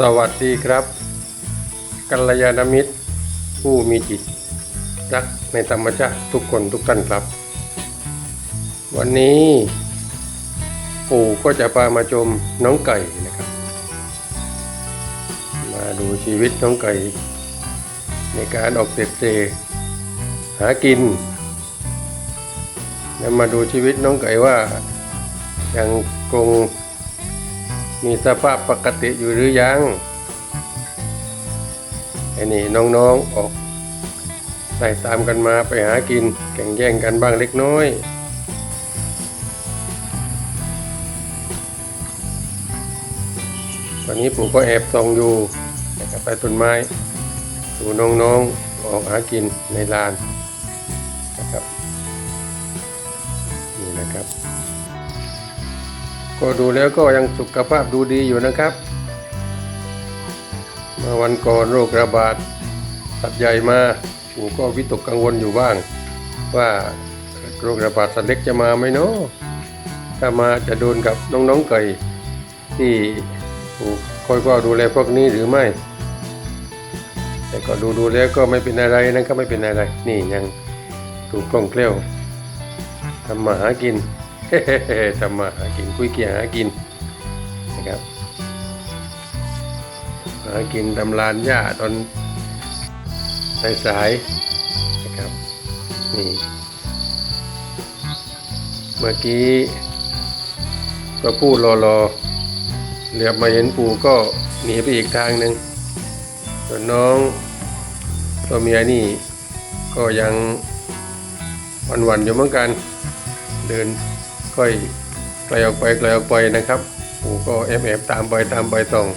สวัสดีครับกัลยาณมิตร ผู้มีจิต รักในธรรมชาติทุกคนทุกท่านครับ วันนี้ ปู่ก็จะพามาชมน้องไก่นะครับ มาดูชีวิตน้องไก่ ในการออกเตะเตะหากินแล้วมาดูชีวิตน้องไก่ว่ายังคง มีสภาพปกติอยู่หรือยังไอ้นี่น้องๆออกไล่ตามกันมาไปหากินแข่งแย่งกันบ้างเล็กน้อยตอนนี้ปู่ก็แอบส่องอยู่นะครับใต้ต้นไม้ดูน้องๆออกหากินในลานนะครับนี่นะครับ ก็ดูแล้วก็ยังสุขภาพดูดีอยู่นะครับเมื่อวันก่อนโรคระบาดสัตว์ใหญ่มาปู่ก็วิตกกังวลอยู่บ้าง ว่าโรคระบาดสัตว์เล็กจะมาไหมเนาะถ้ามาจะโดนกับน้องๆไก่ที่คอยเฝ้าดูแลพวกนี้หรือไม่ แต่ก็ดูดูแล้วก็ไม่เป็นอะไรนะครับไม่เป็นอะไร นี่ยังถูกกล้องเกลี้ยวทำมาหากิน ทำมาหากินคุยเกี่ยหากินนะครับหากินตำลานหญ้าตอนสายๆนะครับนี่เมื่อกี้ก็พูดรอรอๆเหลือบมาเห็นปู่ก็หนีไปอีกทางหนึ่งส่วนน้องตัวเมียนี่ก็ยังวันๆอยู่เหมือนกัน เดิน ค่อยไกลออกไปไกลออกไปนะครับปู่ก็แอบแอบตามไปตามไปส่อง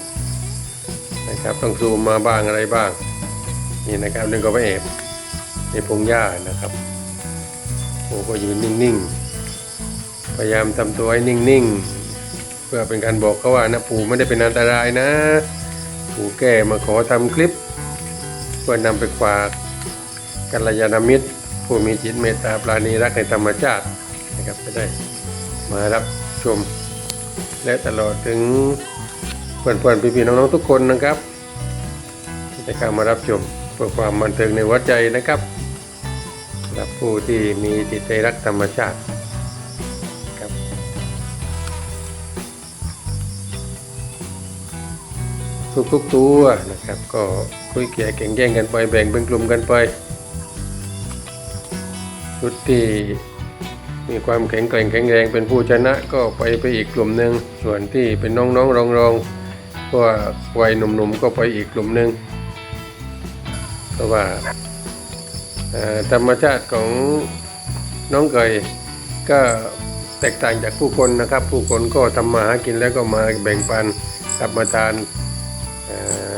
นะครับต้องซูมมาบ้างอะไรบ้าง นี่นะครับนึงก็ไปแอบในพงหญ้านะครับปู่ก็ยืนนิ่งๆ พยายามทำตัวให้นิ่งๆ เพื่อเป็นการบอกเขาว่านะปู่ไม่ได้เป็นอันตรายนะ ปู่แก้มาขอทำคลิป เพื่อนำไปฝากกัลยาณมิตร ผู้มีจิตเมตตาปราณีรักในธรรมชาตินะครับจะได้ มารับชม และตลอดถึงเพื่อนๆพี่ๆน้องๆทุกคนนะครับที่จะเข้ามารับชมเพื่อความบันเทิงในหัวใจนะครับสำหรับผู้ที่มีจิตใจรักธรรมชาติครับทุกๆตัวนะครับ ก็คุยเกี่ยแข่งแย่งกันไปแบ่งเป็นกลุ่มกันไปชุดที่ มีความแข็งแกร่งแข็งแรงเป็นผู้ชนะก็ไปไปอีกกลุ่มหนึ่งส่วนที่เป็นน้องๆรองๆก็วัยหนุ่มๆก็ไปอีกกลุ่มหนึ่งเพราะว่าธรรมชาติของน้องเกยก็แตกต่างจากผู้คนนะครับ ผู้คนก็ทำมาหากินแล้วก็มาแบ่งปันรับประทานเอ่อ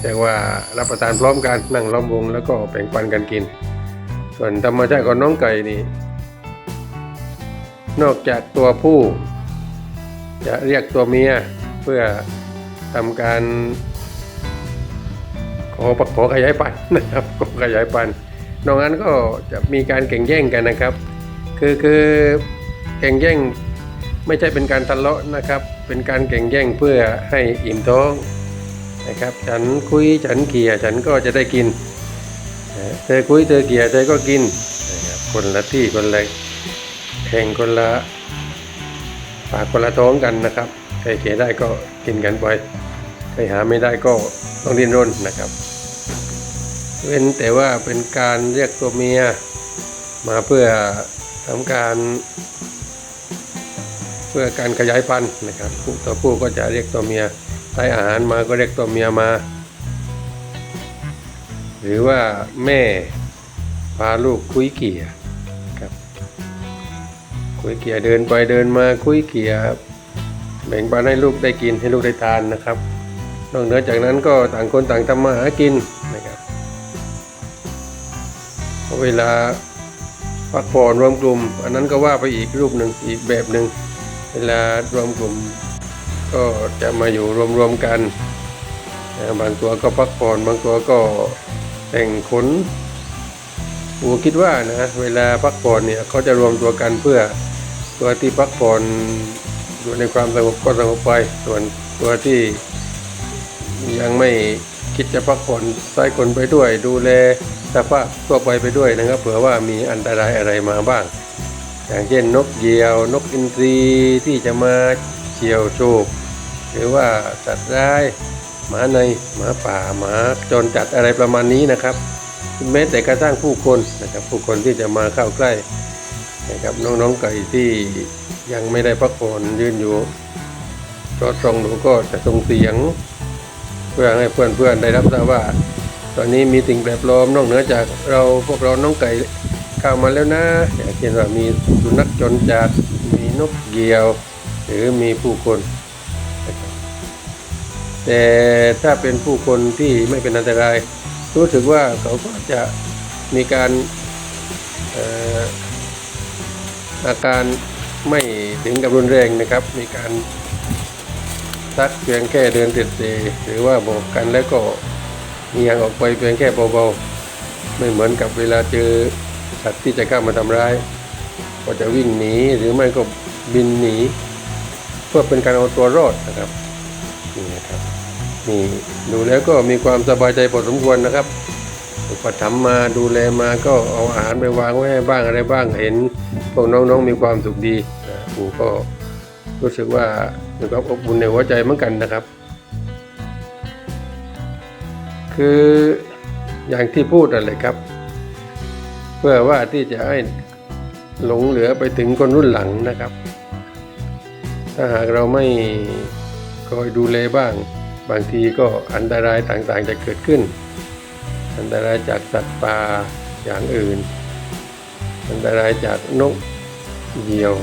เรียกว่ารับประทานพร้อมกันนั่งล้อมวงแล้วก็แบ่งปันกันกิน ส่วนธรรมชาติของน้องไก่นี่ นอกจากตัวผู้ จะเรียกตัวเมียเพื่อทำการ ขอขอขยายพันธุ์นะครับขอขยายพันธุ์นอกนั้นก็จะมีการแข่งแย่งกันนะครับ คือคือแข่งแย่งไม่ใช่เป็นการทะเลาะนะครับ เป็นการแข่งแย่งเพื่อให้อิ่มท้องนะครับ ฉันคุยฉันเกี่ยฉันก็จะได้กิน เธอคุยเธอเกลียเธอก็กินนะครับคนละที่คนละ แห่งคนละปากคนละท้องกันนะครับใครเกลียได้ก็กินกันไปใครหาไม่ได้ก็ต้องดิ้นรนนะครับ เว้นแต่ว่าเป็นการเรียกตัวเมียมาเพื่อทำการเพื่อการขยายพันธุ์นะครับผู้ตัวผู้ก็จะเรียกตัวเมียได้อาหารมาก็เรียกตัวเมียมา หรือว่าแม่พาลูกคุยเกี่ยรับ คุยเกี่ยเดินไปเดินมาคุยเกี่ยแบ่งปันให้ลูกได้กินให้ลูกได้ทานนะครับ นอกเหนือจากนั้นก็ต่างคนต่างทำมาหากินนะครับเวลาพักผ่อนรวมกลุ่ม อันนั้นก็ว่าไปอีกรูปหนึ่งอีกแบบหนึ่งเวลารวมกลุ่ม ก็จะมาอยู่รวมๆกันบางตัวก็พักผ่อนบางตัวก็แต่งขนปูคิดว่านะเวลาพักผ่อนเนี่ยเขาจะรวมตัวกันเพื่อ ตัวที่พักผ่อนอยู่ในความสงบก็สงบไป ส่วนตัวที่ยังไม่คิดจะพักผ่อนใส่คนไปด้วย ดูแลสภาพทั่วไปไปด้วยนะครับ เผื่อว่ามีอันตรายอะไรมาบ้าง อย่างเช่นนกเหยี่ยวนกอินทรีที่จะมาเฉียวโชกหรือว่าสัตว์ร้ายหมาในหมาป่าหมาจรจัดอะไรประมาณนี้นะครับแม้แต่กระทั่งผู้คนนะครับผู้คนที่จะมาเข้าใกล้ นะครับน้องๆไก่ที่ยังไม่ได้พักผ่อนยืนอยู่จอดตรงหนูก็จะส่งเสียง เพื่อให้เพื่อนๆได้รับทราบว่า ตอนนี้มีสิ่งแปลกปลอมนอกเหนือจากเราพวกเราน้องไก่เข้ามาแล้วนะอย่างเช่นว่ามีสุนัขจรจัดมีนกเหยี่ยว หรือมีผู้คน แต่ถ้าเป็นผู้คนที่ไม่เป็นอันตราย รู้สึกว่าเขาก็จะมีการ อาการไม่ถึงกับรุนแรงนะครับ มีการซักเพียงแค่เดินเตะหรือว่าบอกกันแล้วก็เงียงออกไปเพียงแค่เบาๆ ไม่เหมือนกับเวลาเจอสัตว์ที่จะเข้ามาทำร้าย ก็จะวิ่งหนีหรือไม่ก็บินหนี เพื่อเป็นการเอาตัวรอดนะครับนี่นะครับนี่ดูแล้วก็มีความสบายใจพอสมควรนะครับอุปถัมภ์มาดูแลมาก็เอาอาหารไปวางไว้ให้บ้างอะไรบ้างเห็น พวกน้องๆมีความสุขดีนะปู่ก็รู้สึกว่ามีความอบอุ่นในหัวใจเหมือนกันนะครับ คืออย่างที่พูดอะไรครับ เพื่อว่าที่จะให้หลงเหลือไปถึงคนรุ่นหลังนะครับ ถ้าหากเราไม่คอยดูแลบ้าง บางทีก็อันตรายต่างๆจะเกิดขึ้น อันตรายจากสัตว์ป่าอย่างอื่น อันตรายจากนกเหยี่ยว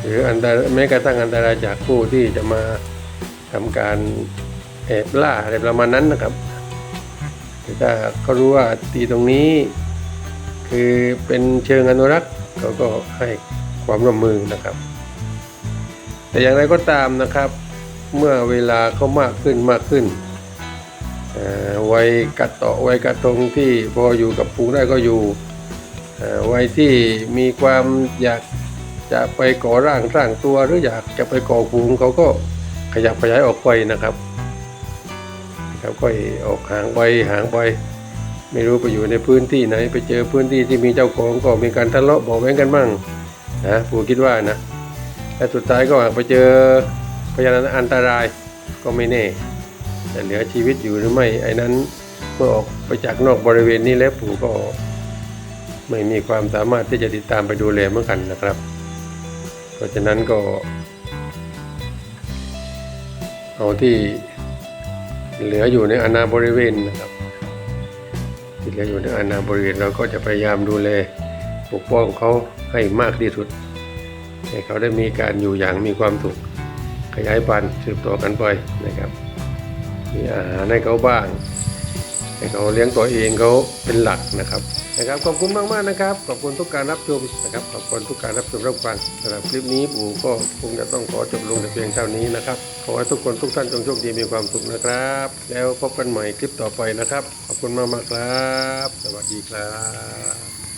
หรืออันตรายแม้กระทั่งอันตรายจากผู้ที่จะมาทำการแอบล่าอะไรประมาณนั้นนะครับแต่ถ้าเขารู้ว่าตีตรงนี้ คือเป็นเชิงอนุรักษ์เขาก็ให้ความร่วมมือนะครับ แต่อย่างไรก็ตามนะครับ เมื่อเวลาเขามากขึ้นมากขึ้นวัยกัดต่อวัยกระทงที่พออยู่กับปูได้ก็อยู่ วัยที่มีความอยากจะไปก่อร่างสร้างตัวหรืออยากจะไปก่อฟูงเขาก็ขยับขยายออกไปนะครับนะครับก็ออกห่างไปห่างไปไม่รู้ไปอยู่ในพื้นที่ไหน ไปเจอพื้นที่ที่มีเจ้าของก็มีการทะเลาะเบาะแว้งกันบ้างนะผมคิดว่านะแต่สุดท้ายก็อาจไปเจอพยานอันตรายก็ไม่แน่แต่เหลือชีวิตอยู่หรือไม่ไอ้นั้นเมื่อออกไปจากนอกบริเวณนี้แล้วปู่ก็ ไม่มีความสามารถที่จะติดตามไปดูแลเหมือนกันนะครับ เพราะฉะนั้นก็ เอาที่เหลืออยู่ในอาณาบริเวณนะครับ ที่เหลืออยู่ในอาณาบริเวณเราก็จะพยายามดูแลปกป้องเขาให้มากที่สุด ให้เขาได้มีการอยู่อย่างมีความสุขขยายพันธุ์สืบต่อกันไปนะครับ มีอาหารให้เขาบ้าง ให้เขาเลี้ยงตัวเองเขาเป็นหลักนะครับ นะครับขอบคุณมากมากนะครับขอบคุณทุกการรับชมนะครับขอบคุณทุกการรับชมรับฟังสำหรับคลิปนี้ปู่ก็คงจะต้องขอจบลงในเพียงเท่านี้นะครับขอให้ทุกคนทุกท่านจงโชคดีมีความสุขนะครับ แล้วพบกันใหม่คลิปต่อไปนะครับ ขอบคุณมากมากครับ สวัสดีครับ